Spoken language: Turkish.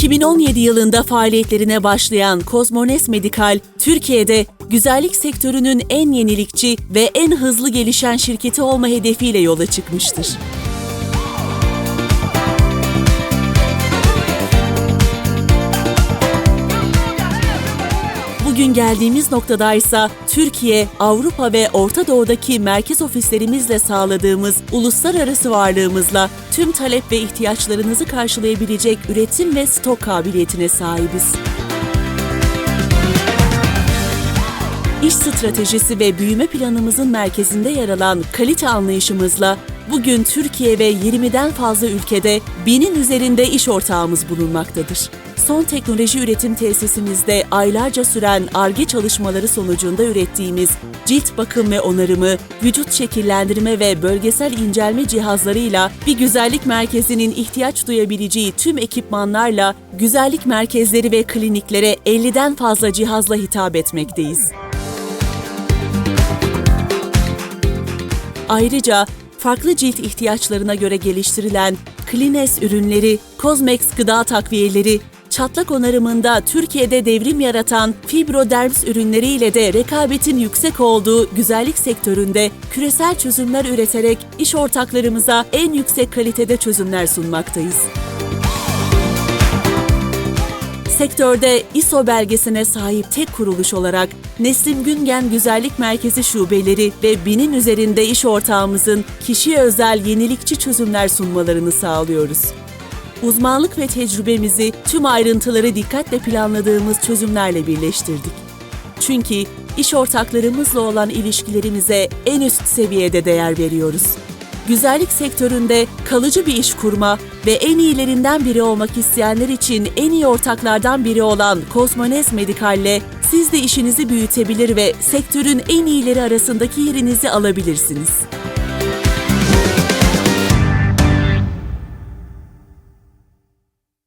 2017 yılında faaliyetlerine başlayan Kozmones Medikal, Türkiye'de güzellik sektörünün en yenilikçi ve en hızlı gelişen şirketi olma hedefiyle yola çıkmıştır. Bugün geldiğimiz noktadaysa Türkiye, Avrupa ve Orta Doğu'daki merkez ofislerimizle sağladığımız uluslararası varlığımızla tüm talep ve ihtiyaçlarınızı karşılayabilecek üretim ve stok kabiliyetine sahibiz. İş stratejisi ve büyüme planımızın merkezinde yer alan kalite anlayışımızla bugün Türkiye ve 20'den fazla ülkede binin üzerinde iş ortağımız bulunmaktadır. Son teknoloji üretim tesisimizde aylarca süren ARGE çalışmaları sonucunda ürettiğimiz cilt bakım ve onarımı, vücut şekillendirme ve bölgesel incelme cihazlarıyla bir güzellik merkezinin ihtiyaç duyabileceği tüm ekipmanlarla güzellik merkezleri ve kliniklere 50'den fazla cihazla hitap etmekteyiz. Ayrıca farklı cilt ihtiyaçlarına göre geliştirilen Klines ürünleri, Cosmex gıda takviyeleri, çatlak onarımında Türkiye'de devrim yaratan Fibroderms ürünleriyle de rekabetin yüksek olduğu güzellik sektöründe küresel çözümler üreterek iş ortaklarımıza en yüksek kalitede çözümler sunmaktayız. Sektörde ISO belgesine sahip tek kuruluş olarak Neslim Güngen Güzellik Merkezi şubeleri ve binin üzerinde iş ortağımızın kişiye özel yenilikçi çözümler sunmalarını sağlıyoruz. Uzmanlık ve tecrübemizi tüm ayrıntıları dikkatle planladığımız çözümlerle birleştirdik. Çünkü iş ortaklarımızla olan ilişkilerimize en üst seviyede değer veriyoruz güzellik sektöründe kalıcı bir iş kurma ve en iyilerinden biri olmak isteyenler için en iyi ortaklardan biri olan Cosmones Medical'le siz de işinizi büyütebilir ve sektörün en iyileri arasındaki yerinizi alabilirsiniz.